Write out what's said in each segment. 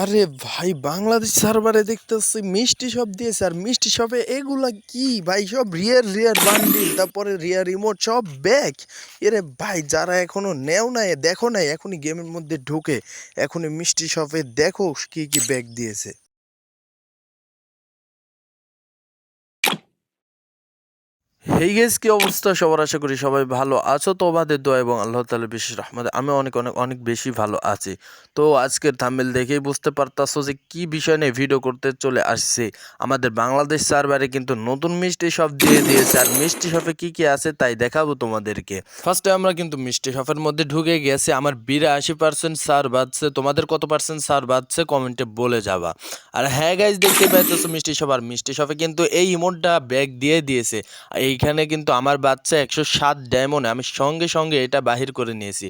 আরে ভাই, বাংলাদেশ সার্ভারে দেখতেছি মিষ্টি সব দিয়েছে। আর মিষ্টি শপে এগুলা কি ভাই? সব রিয়ার রিয়ার বান্ডিল তারপরে রিয়ার রিমোট সব ব্যাগ এরে ভাই, যারা এখনও নেও নাই, দেখো নাই, এখনই গেমের মধ্যে ঢুকে, এখনই মিষ্টি শপে দেখো কি কি ব্যাগ দিয়েছে। হেই গেস কি অবস্থা? সবার আশা করি সবাই ভালো আছো। তো তোমাদের দোয়া এবং আল্লাহ তাআলার বিশেষ রহমতে আমি অনেক অনেক অনেক বেশি ভালো আছি। তো আজকের থাম্বেল দেখেই বুঝতে পারতাছো যে কি বিষয় নিয়ে ভিডিও করতে চলে আসছে। আমাদের বাংলাদেশ সার্ভারে কিন্তু নতুন মিষ্টি শপ দিয়ে দিয়েছে। আর মিষ্টি শপে কি কি আছে তাই দেখাবো তোমাদেরকে। ফার্স্টে আমরা কিন্তু মিষ্টি শপের মধ্যে ঢুকে গেছি। আমার বিরাশি পার্সেন্ট সার বাজছে। তোমাদের কত পার্সেন্ট সার বাজছে? কমেন্টে বলে যাবা। আর হ্যাঁ গাইজ দেখতে পাইতেছো মিষ্টি শপ আর মিষ্টি শপে কিন্তু এই ইমোটটা ব্যাগ দিয়ে দিয়েছে। এইখানে কিন্তু আমার বাচ্চা একশো সাত ডায়মন্ড। আমি সঙ্গে সঙ্গে এটা বাহির করে নিয়েছি।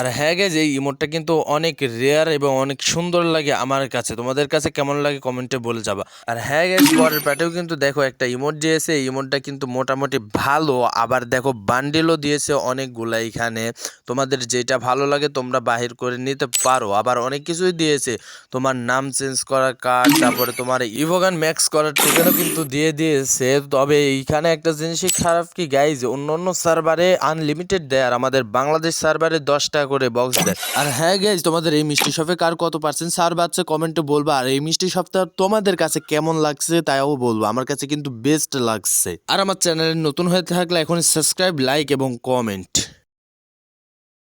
আর হ্যাঁ গেজ এই ইমোটটা কিন্তু অনেক রেয়ার এবং অনেক সুন্দর লাগে আমার কাছে। তোমাদের কাছে কেমন লাগে কমেন্টে বলে যাবা। আর হ্যাঁ গেজ পরের প্যাটেও কিন্তু দেখো একটা ইমোট দিয়েছে। এই ইমোটটা কিন্তু মোটামুটি ভালো, আবার দেখো বান্ডেলও দিয়েছে অনেকগুলা এখানে। তোমাদের যেটা ভালো লাগে তোমরা বাহির করে নিতে পারো। আবার অনেক কিছুই দিয়েছে। তোমার নাম চেঞ্জ করার কার্ড তারপরে তোমার ইভোগান ম্যাক্স করার টোকেনও কিন্তু দিয়ে দিয়েছে। তবে এইখানে একটা জিনিসই খারাপ কি গাইজ অন্য অন্য সার্ভারে আনলিমিটেড দেয়। আর আমাদের বাংলাদেশ সার্ভারে দশ টাকা করে বক্স দেয় আর হ্যাঁ গাইজ তোমাদের এই মিষ্টি শপে কার কত পার্সেন্ট সার বাচ্চা কমেন্টে বলবা। আর এই মিষ্টি শপটা তোমাদের কাছে কেমন লাগছে তাইও বলব। আমার কাছে কিন্তু বেস্ট লাগছে। আর আমার চ্যানেলে নতুন হয়ে থাকলে এখন সাবস্ক্রাইব লাইক এবং কমেন্ট